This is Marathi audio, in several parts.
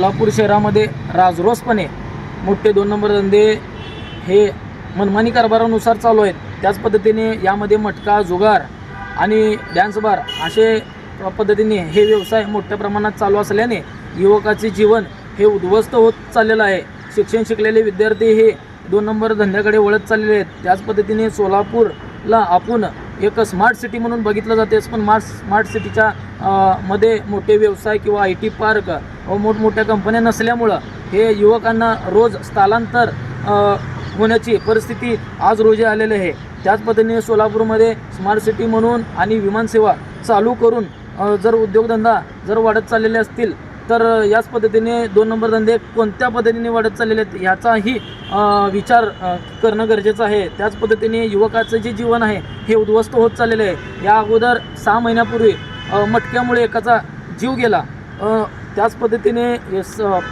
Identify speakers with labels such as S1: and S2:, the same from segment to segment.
S1: सोलापूर शहरामध्ये राजरोसपणे मोठे दोन नंबर धंदे हे मनमानी कारभारानुसार चालू आहेत. त्याच पद्धतीने यामध्ये मटका जुगार आणि डॅन्स बार असे पद्धतीने हे व्यवसाय मोठ्या प्रमाणात चालू असल्याने युवकाचे जीवन हे उद्ध्वस्त होत चाललेलं आहे. शिक्षण शिकलेले विद्यार्थी हे दोन नंबर धंद्याकडे वळत चाललेले आहेत. त्याच पद्धतीने सोलापूरला आपण एक स्मार्ट सिटी म्हणून बघितलं जाते पण स्मार्ट स्मार्ट सिटीच्या मध्ये मोठे व्यवसाय किंवा आय टी पार्क व मोठमोठ्या कंपन्या नसल्यामुळं हे युवकांना रोज स्थलांतर होण्याची परिस्थिती आज रोजी आलेली आहे. त्याच पद्धतीने सोलापूरमध्ये स्मार्ट सिटी म्हणून आणि विमानसेवा चालू करून जर उद्योगधंदा जर वाढत चाललेले असतील तर याच पद्धतीने दोन नंबर धंदे कोणत्या पद्धतीने वाढत चाललेले आहेत याचाही विचार करणं गरजेचं आहे. त्याच पद्धतीने युवकाचं जे जीवन आहे हे उद्ध्वस्त होत चाललेलं आहे. या अगोदर सहा महिन्यापूर्वी मटक्यामुळे एकाचा जीव गेला. त्याच पद्धतीने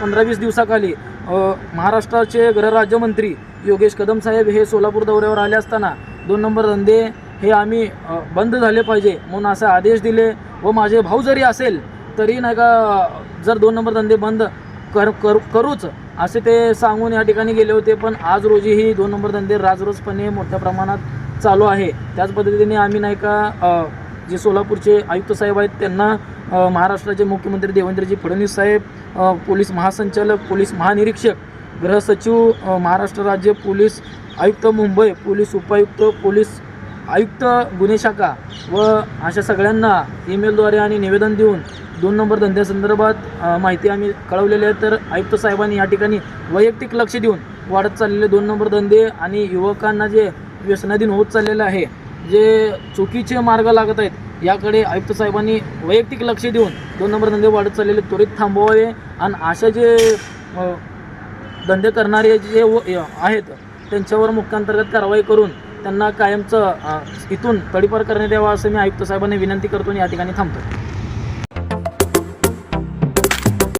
S1: पंधरा वीस दिवसाखाली महाराष्ट्राचे गृहराज्यमंत्री योगेश कदम साहेब हे सोलापूर दौऱ्यावर आले असताना दोन नंबर धंदे हे आम्ही बंद झाले पाहिजे म्हणून असे आदेश दिले व माझे भाऊ जरी असेल तरी नाही का जर दोन नंबर धंदे बंद कर करू करूच असे ते सांगून या ठिकाणी गेले होते. पण आज रोजी ही दोन नंबर धंदे राजरोजपणे मोठ्या प्रमाणात चालू आहे. त्याच पद्धतीने आम्ही नाही का जे सोलापूरचे आयुक्त साहेब आहेत त्यांना महाराष्ट्राचे मुख्यमंत्री देवेंद्रजी फडणवीस साहेब पोलीस महासंचालक पोलीस महानिरीक्षक गृहसचिव महाराष्ट्र राज्य पोलीस आयुक्त मुंबई पोलीस उपायुक्त पोलीस आयुक्त गुन्हे शाखा व अशा सगळ्यांना ईमेलद्वारे आणि निवेदन देऊन दोन नंबर धंद्यासंदर्भात माहिती आम्ही कळवलेली आहे. तर आयुक्त साहेबांनी या ठिकाणी वैयक्तिक लक्ष देऊन वाढत चाललेले दोन नंबर धंदे आणि युवकांना जे व्यसनाधीन होत चाललेलं आहे जे चुकीचे मार्ग लागत आहेत याकडे आयुक्त साहेबांनी वैयक्तिक लक्ष देऊन दोन नंबर धंदे वाढत चाललेले त्वरित थांबवावे आणि अशा जे धंदे करणारे जे व- आहेत त्यांच्यावर मुख्यांतर्गत कारवाई करून त्यांना कायमचं इथून तडीपार करण्यात यावं असं मी आयुक्त साहेबांनी विनंती करतो आणि या ठिकाणी थांबतो.